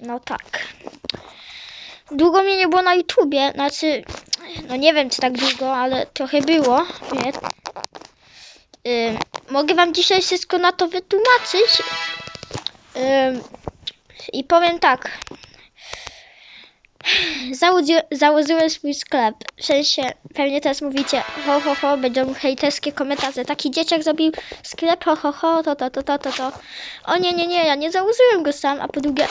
No tak. Długo mnie nie było na YouTubie, znaczy, no nie wiem czy tak długo, ale trochę było, nie? Ym, mogę wam dzisiaj wszystko na to wytłumaczyć. Ym, I powiem tak. Założy, założyłem swój sklep. W sensie, pewnie teraz mówicie, ho, ho, ho, będą hejterskie komentarze. Taki dzieciak zrobił sklep, ho, ho, ho, to, to, to, to, to, to. O nie, nie, nie, ja nie założyłem go sam, a po drugie,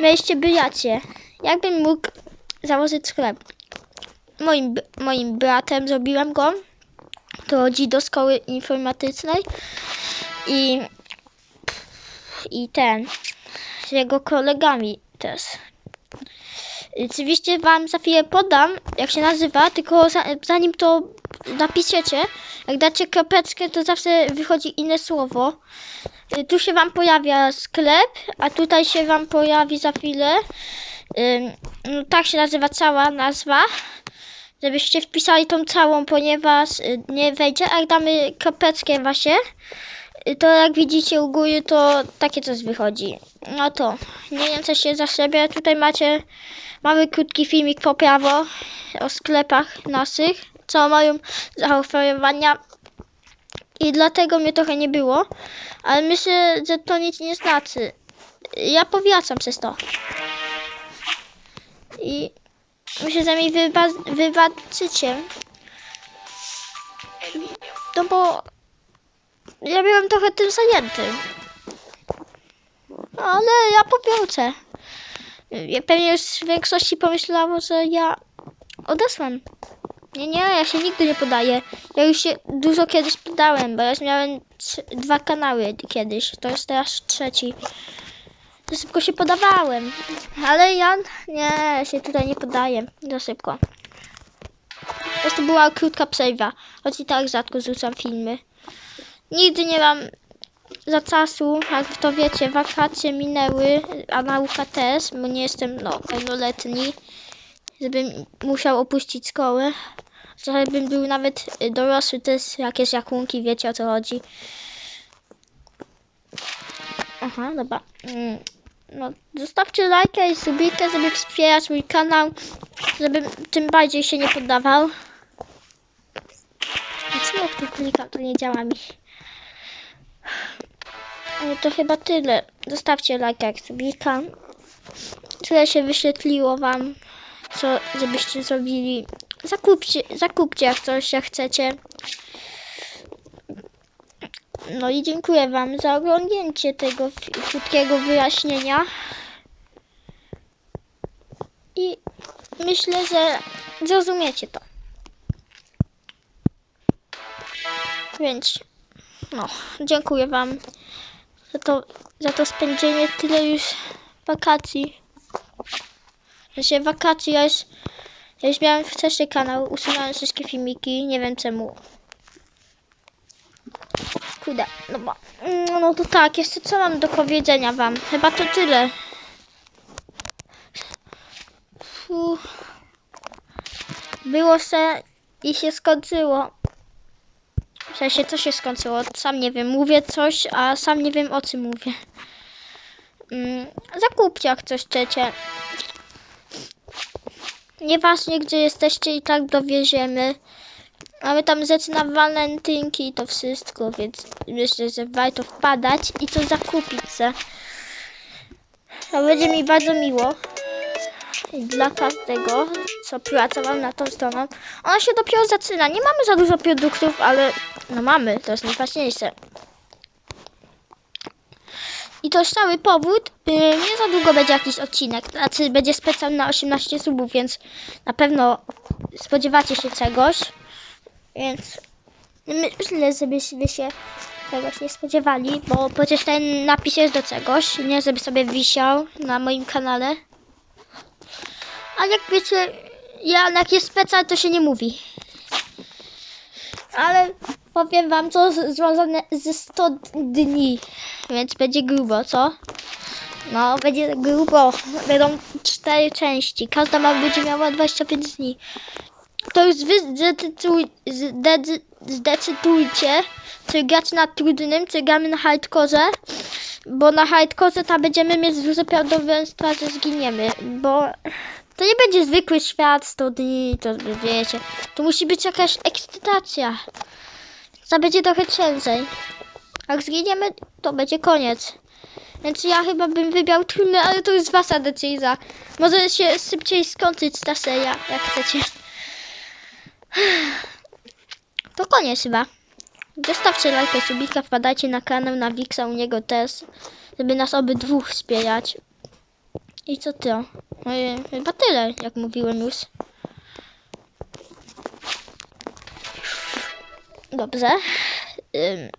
mieliście byjacie. Jakbym mógł założyć sklep? Moim, moim bratem zrobiłem go. To chodzi do szkoły informatycznej. I, i ten, z jego kolegami też. Oczywiście wam za chwilę podam, jak się nazywa, tylko za, zanim to napiszecie, jak dacie kropeczkę, to zawsze wychodzi inne słowo. Y, Tu się wam pojawia sklep, a tutaj się wam pojawi za chwilę. No, tak się nazywa cała nazwa. Żebyście wpisali tą całą, ponieważ y, nie wejdzie, jak damy kropeczkę właśnie, to jak widzicie u góry, to takie coś wychodzi. No to, nie wiem co się za siebie. Tutaj macie mały krótki filmik po prawo o sklepach naszych, co mają zaoferowania. I dlatego mnie trochę nie było, ale myślę, że to nic nie znaczy. Ja powiacam przez to. I myślę, że mi wyba- wybaczycie. No bo ja byłem trochę tym zajęty. No, ale ja pobiorę. Ja pewnie już w większości pomyślało, że ja odeszłam. Nie, nie, ja się nigdy nie podaję. Ja już się dużo kiedyś podałem, bo ja już miałem dwa kanały kiedyś. To jest teraz trzeci. Za szybko się podawałem. Ale ja nie, się tutaj nie podaję za szybko. Prostu była krótka przerwa. Choć i tak rzadko zrzucam filmy. Nigdy nie mam za czasu, jak to wiecie, wakacje minęły, a nauka też, bo nie jestem no, pełnoletni, żebym musiał opuścić szkołę. Żebym był nawet y, dorosły, też jakieś jakunki, wiecie o co chodzi. Aha, dobra. Mm, No, zostawcie lajka i subika, żeby wspierać mój kanał, żebym tym bardziej się nie poddawał. A ja tu klikam, to nie działa mi. No to chyba tyle. Zostawcie lajka jak subika. Tyle się wyświetliło wam, co żebyście zrobili. Zakupcie, zakupcie jak coś jak chcecie. No i dziękuję wam za oglądnięcie tego krótkiego wyjaśnienia. I myślę, że zrozumiecie to. Więc no, dziękuję wam za to, za to spędzenie tyle już wakacji. Znaczy wakacji, ja już, ja już miałem wcześniej kanał, usunąłem wszystkie filmiki, nie wiem czemu. Kurde, no bo, no, no to tak, jeszcze co mam do powiedzenia wam? Chyba to tyle. Fu. Było se i się skończyło. W sensie, co się skończyło? Sam nie wiem. Mówię coś, a sam nie wiem o czym mówię. Mm, zakupcie jak coś chcecie. Nieważnie gdzie jesteście i tak dowieziemy. Mamy tam rzeczy na walentynki i to wszystko, więc myślę, że warto wpadać i to zakupić se. To będzie mi bardzo miło. Dla każdego, co pracował na tą stroną. Ona się dopiero zaczyna. Nie mamy za dużo produktów, ale no mamy, to jest najważniejsze. I to jest cały powód. Nie za długo będzie jakiś odcinek. Znaczy będzie specjal na 18 subów, więc na pewno spodziewacie się czegoś. Więc myślę, żebyście się czegoś nie spodziewali, bo przecież ten napis jest do czegoś, nie żeby sobie wisiał na moim kanale. A jak wiecie, ja jak jest specjal, to się nie mówi. Ale powiem wam, co związane ze 100 dni, więc będzie grubo, co? No, będzie grubo. Będą cztery części. Każda ma będzie miała 25 dni. To już wy zdecydujcie, czy grać na trudnym, czy gramy na hardkorze. bo na hardcore tam będziemy mieć duże prawdopodobieństwa, że zginiemy, bo to nie będzie zwykły świat 100 dni, to wiecie. To musi być jakaś ekscytacja. To będzie trochę ciężej. Jak zginiemy, to będzie koniec. Więc ja chyba bym wybrał trudne, ale to jest wasza decyzja. Może się szybciej skończyć ta seria, jak chcecie. To koniec chyba. Zostawcie lajkę, subika, wpadajcie na kanał na Wixa, u niego też, żeby nas obydwu wspierać. I co to? E, Chyba tyle, jak mówiłem już. Dobrze. Ym,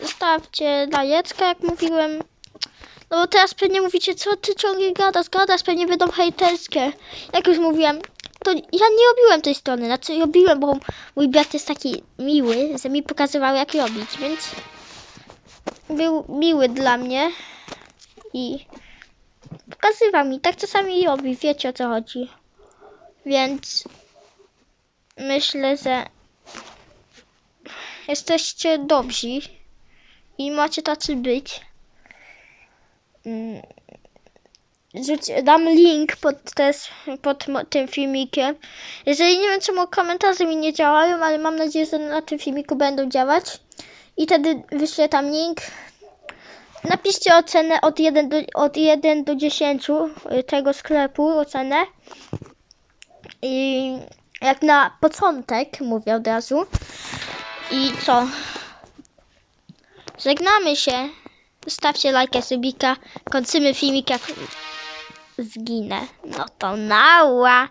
Zostawcie lajeczkę, jak mówiłem. No bo teraz pewnie mówicie, co ty ciągle gadasz, gadasz, pewnie będą hejterskie. Jak już mówiłem, to ja nie robiłem tej strony, znaczy robiłem, bo mój brat jest taki miły, że mi pokazywał jak robić, więc był miły dla mnie i pokazywał mi, tak czasami robi, wiecie o co chodzi. Więc myślę, że jesteście dobrzy i macie tacy być. Mm, Rzuć, dam link pod, też, pod tym filmikiem. Jeżeli nie wiem czemu komentarze mi nie działają, ale mam nadzieję, że na tym filmiku będą działać. I wtedy wyślę tam link. Napiszcie ocenę od 1 do, od 1 do 10 y, tego sklepu, ocenę. I jak na początek, mówię od razu. I co? Żegnamy się. Zostawcie lajka, subika. Kończymy filmik jak zginę. No to nała.